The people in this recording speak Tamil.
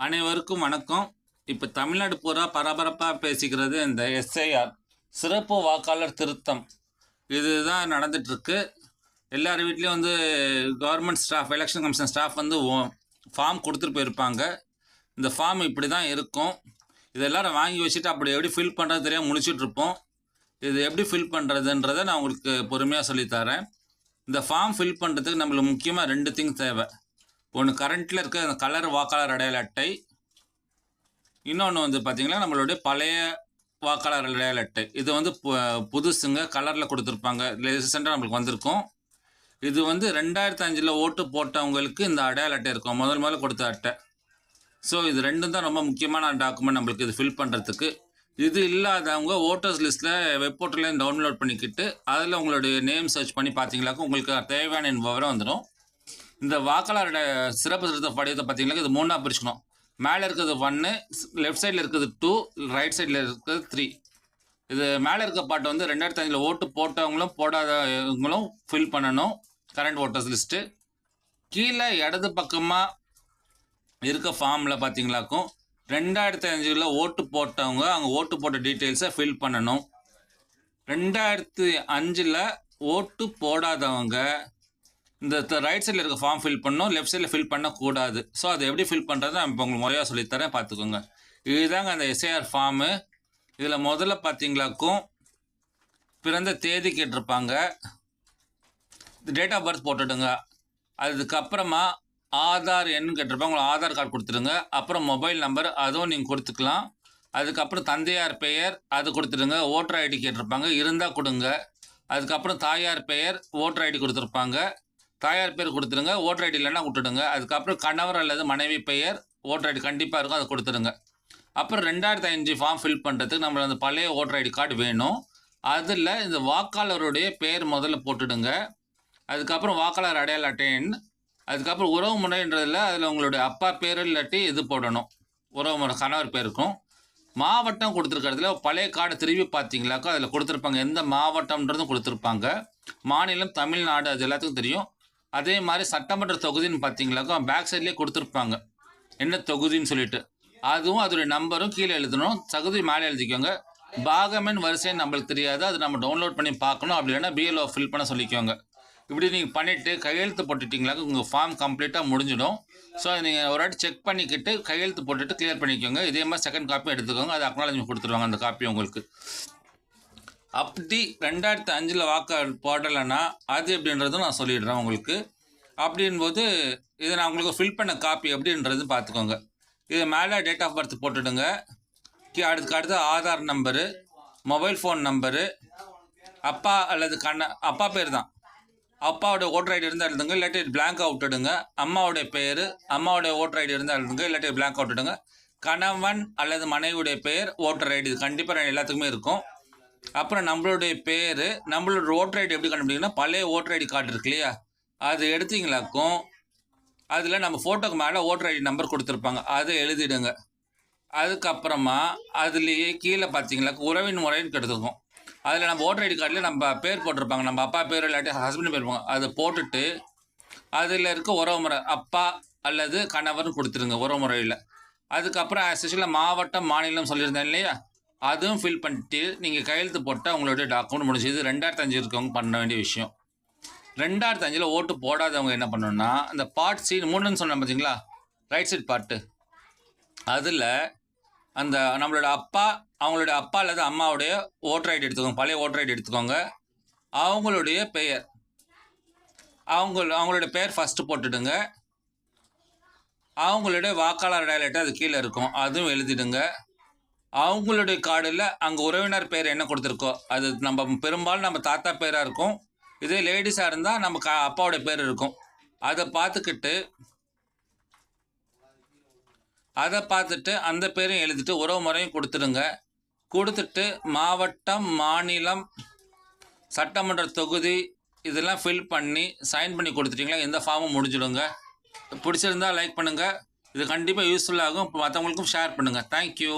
அனைவருக்கும் வணக்கம். இப்போ தமிழ்நாடு பூரா பரபரப்பாக பேசிக்கிறது இந்த எஸ்ஐஆர் சிறப்பு வாக்காளர் திருத்தம். இதுதான் நடந்துட்டுருக்கு எல்லார் வீட்லேயும் வந்து government staff election commission staff வந்து ஃபார்ம் கொடுத்துட்டு போயிருப்பாங்க. இந்த ஃபார்ம் இப்படி தான் இருக்கும். இது எல்லாரும் வாங்கி வச்சுட்டு அப்படி எப்படி ஃபில் பண்ணுறது தெரியாமல் முடிச்சிட்டுருப்போம் இது எப்படி ஃபில் பண்ணுறதுன்றதை நான் உங்களுக்கு பொறுமையாக சொல்லித்தரேன் இந்த ஃபார்ம் ஃபில் பண்ணுறதுக்கு நம்மளுக்கு முக்கியமாக ரெண்டு திங் தேவை. ஒன்று கரண்ட்டில் இருக்க அந்த கலர் வாக்காளர் அடையாள அட்டை. இன்னொன்று வந்து பார்த்திங்கன்னா நம்மளுடைய பழைய வாக்காளர் அடையாள அட்டை. இது வந்து பு- புதுசுங்க கலரில் கொடுத்துருப்பாங்க. ரீசெண்டாக நம்மளுக்கு வந்திருக்கும். இது வந்து ரெண்டாயிரத்தி அஞ்சில் ஓட்டு போட்டவங்களுக்கு இந்த அடையாள அட்டை இருக்கும். முதல் முதல்ல கொடுத்த அட்டை. ஸோ இது ரெண்டும் தான் ரொம்ப முக்கியமான டாக்குமெண்ட் நம்மளுக்கு இது ஃபில் பண்ணுறதுக்கு இது இல்லாதவங்க ஓட்டர்ஸ் லிஸ்ட்டில் வெப் போர்ட்டலையும் டவுன்லோட் பண்ணிக்கிட்டு அதில் உங்களுடைய நேம் சர்ச் பண்ணி பார்த்தீங்களாக்க உங்களுக்கு தேவையான விவரம் வந்துடும் இந்த வாக்காளரோட சிறப்பு திருத்த படிவத்தை பார்த்தீங்கன்னா இது மூணாக பிரிச்சுக்கணும். மேலே இருக்கிறது ஒன்று லெஃப்ட் சைடில் இருக்கிறது டூ ரைட் சைடில் இருக்கிறது த்ரீ இது மேலே இருக்க பாட்டு வந்து ரெண்டாயிரத்தி அஞ்சில் ஓட்டு போட்டவங்களும் போடாதவங்களும் ஃபில் பண்ணணும். கரண்ட் ஓட்டர்ஸ் லிஸ்ட்டு கீழே இடது பக்கமாக இருக்க ஃபார்மில் பார்த்தீங்களாக்கும் ரெண்டாயிரத்தி அஞ்சில் ஓட்டு போட்டவங்க அங்கே ஓட்டு போட்ட டீட்டெயில்ஸை ஃபில் பண்ணணும். ரெண்டாயிரத்தி அஞ்சில் ஓட்டு போடாதவங்க இந்த ரைட் சைடில் இருக்க ஃபார்ம் ஃபில் பண்ணணும் லெஃப்ட் சைடில் ஃபில் பண்ணக்கூடாது. ஸோ அதை எப்படி ஃபில் பண்ணுறது நான் இப்போ உங்களுக்கு முறையாக சொல்லித்தரேன் பார்த்துக்கோங்க. இதுதாங்க அந்த எஸ்ஐஆர் ஃபார்மு இதில் முதல்ல பார்த்தீங்களாக்கும் பிறந்த தேதி கேட்டிருப்பாங்க. டேட் ஆஃப் பர்த் போட்டுடுங்க. அதுக்கப்புறமா ஆதார் எண் கேட்டிருப்பாங்க. உங்களுக்கு ஆதார் கார்டு கொடுத்துருங்க அப்புறம் மொபைல் நம்பர் அதுவும் நீங்கள் கொடுத்துக்கலாம். அதுக்கப்புறம் தந்தையார் பெயர் அது கொடுத்துடுங்க. ஓட்டர் ஐடி கேட்டிருப்பாங்க. இருந்தால் கொடுங்க. அதுக்கப்புறம் தாயார் பெயர் ஓட்டர் ஐடி கொடுத்துருப்பாங்க. தாயார் பேர் கொடுத்துருங்க ஓட்டர் ஐடி இல்லைன்னா விட்டுடுங்க. அதுக்கப்புறம் கணவர் அல்லது மனைவி பெயர் ஓட்டர் ஐடி கண்டிப்பாக இருக்கும் அதை கொடுத்துருங்க அப்புறம் ரெண்டாயிரத்தி அஞ்சு ஃபார்ம் ஃபில் பண்ணுறதுக்கு நம்மள அந்த பழைய ஓட்டர் ஐடி கார்டு வேணும். அதில் இந்த வாக்காளருடைய பெயர் முதல்ல போட்டுடுங்க. அதுக்கப்புறம் வாக்காளர் அடையாள அட்டை அதுக்கப்புறம் உறவு முறைன்றதில் அதில் உங்களுடைய அப்பா பேர் இல்லாட்டி இது போடணும். உறவு முறை கணவர் பேர் இருக்கும். மாவட்டம் கொடுத்துருக்கறதுல பழைய கார்டு திரும்பி பார்த்தீங்களாக்கோ அதில் கொடுத்துருப்பாங்க. எந்த மாவட்டம்ன்றதும் கொடுத்துருப்பாங்க. மாநிலம் தமிழ்நாடு அது எல்லாத்துக்கும் தெரியும். அதே மாதிரி சட்டமன்ற தொகுதின்னு பார்த்தீங்களாக்கா பேக் சைட்லேயே கொடுத்துருப்பாங்க. என்ன தொகுதின்னு சொல்லிட்டு. அதுவும் அதோடைய நம்பரும் கீழே எழுதணும். தகுதி மேலே எழுதிக்கோங்க. பாகமென் வரிசைன்னு நம்மளுக்கு தெரியாது. அது நம்ம டவுன்லோட் பண்ணி பார்க்கணும். அப்படி இல்லைன்னா பிஎல்ஓ ஃபில் பண்ண சொல்லிக்கோங்க. இப்படி நீங்கள் பண்ணிவிட்டு கையெழுத்து போட்டுட்டிங்களாக்க உங்கள் ஃபார்ம் கம்ப்ளீட்டாக முடிஞ்சிடும். ஸோ அதை நீங்கள் ஒரு வாட்டி செக் பண்ணிக்கிட்டு கையெழுத்து போட்டுட்டு கிளியர் பண்ணிக்கோங்க. இதே மாதிரி செகண்ட் காப்பியும் எடுத்துக்கோங்க. அது அக்னாலஜி கொடுத்துருவாங்க அந்த காப்பி உங்களுக்கு. அப்படி ரெண்டாயிரத்தி அஞ்சில் வாக்கு போடலைன்னா அது எப்படின்றதும் நான் சொல்லிடுறேன் உங்களுக்கு. அப்படின்போது இதை நான் உங்களுக்கு ஃபில் பண்ண காப்பி எப்படின்றது பார்த்துக்கோங்க. இது மேலே டேட் ஆஃப் பர்த் போட்டுடுங்க. கீ அடுத்து அடுத்து Aadhaar number mobile phone number அப்பா அல்லது கண்ண அப்பா பேர் தான் அப்பாவோட ஓட்டர் ஐடி இருந்தால் எழுதுங்க இல்லாட்டி பிளாங்காக விட்டுடுங்க. அம்மாவுடைய பேர் அம்மாவுடைய ஓட்டர் ஐடி இருந்தால் எழுதுங்க இல்லாட்டி பிளாங்காக விட்டுடுங்க. கணவன் அல்லது மனைவியுடைய பெயர் ஓட்டர் ஐடி இது கண்டிப்பாக எல்லாத்துக்குமே இருக்கும். அப்புறம் நம்மளுடைய பேர் நம்மளோட ஓட்டர் ஐடி எப்படி கண்டுபிடிக்கணும்னா பழைய ஓட்டர் ஐடி கார்டு இருக்கு இல்லையா? அது எடுத்தீங்களாக்கும் அதில் நம்ம ஃபோட்டோக்கு மேலே ஓட்டர் ஐடி நம்பர் கொடுத்துருப்பாங்க. அதை எழுதிடுங்க. அதுக்கப்புறமா அதுலேயே கீழே பார்த்தீங்களா உறவின் முறைன்னு கெடுத்துக்கும். அதில் நம்ம ஓட்டர் ஐடி கார்டில் நம்ம பேர் போட்டிருப்பாங்க. நம்ம அப்பா பேர் இல்லாட்டி ஹஸ்பண்ட் பேர் போங்க அதை போட்டுட்டு அதில் இருக்க உறவு முறை அப்பா அல்லது கணவர்னு கொடுத்துருங்க உறவு முறையில். அதுக்கப்புறம் ஆஸ் மாவட்டம் மாநிலம் சொல்லியிருந்தேன் இல்லையா? அதுவும் ஃபில் பண்ணிட்டு நீங்கள் கையெழுத்து போட்டால் உங்களோட டாக்குமெண்ட் முடிஞ்சது. ரெண்டாயிரத்தி அஞ்சு இருக்கவங்க பண்ண வேண்டிய விஷயம். ரெண்டாயிரத்தி அஞ்சில் ஓட்டு போடாதவங்க என்ன பண்ணணும்னா அந்த பார்ட் சி மூணுன்னு சொன்னேன் பார்த்தீங்களா ரைட் சைட் பார்ட்டு அதில் அந்த நம்மளோட அப்பா அவங்களுடைய அப்பா அல்லது அம்மாவுடைய ஓட்டர் ஐடி எடுத்துக்கோங்க. பழைய ஓட்டர் ஐடி எடுத்துக்கோங்க. அவங்களுடைய பெயர். அவங்க அவங்களுடைய பெயர் ஃபஸ்ட்டு போட்டுடுங்க. அவங்களுடைய வாக்காளர் அடையாளத்தை அது கீழே இருக்கும். அதுவும் எழுதிடுங்க. அவங்களுடைய கார்டில் அங்கே உறவினர் பேர் என்ன கொடுத்துருக்கோ அது நம்ம பெரும்பாலும் நம்ம தாத்தா பேராக இருக்கும். இதே லேடிஸாக இருந்தால் நம்ம கா அப்பாவோட பேர் இருக்கும். அதை பார்த்துக்கிட்டு அதை பார்த்துட்டு அந்த பேரையும் எழுதிட்டு உறவு முறையும் கொடுத்துடுங்க. கொடுத்துட்டு மாவட்டம் மாநிலம் சட்டமன்ற தொகுதி இதெல்லாம் ஃபில் பண்ணி சைன் பண்ணி கொடுத்துட்டிங்களா எந்த ஃபார்மும் முடிஞ்சிடுங்க. பிடிச்சிருந்தா லைக் பண்ணுங்கள் இது கண்டிப்பாக யூஸ்ஃபுல்லாகும் மற்றவங்களுக்கும் ஷேர் பண்ணுங்கள் தேங்க்யூ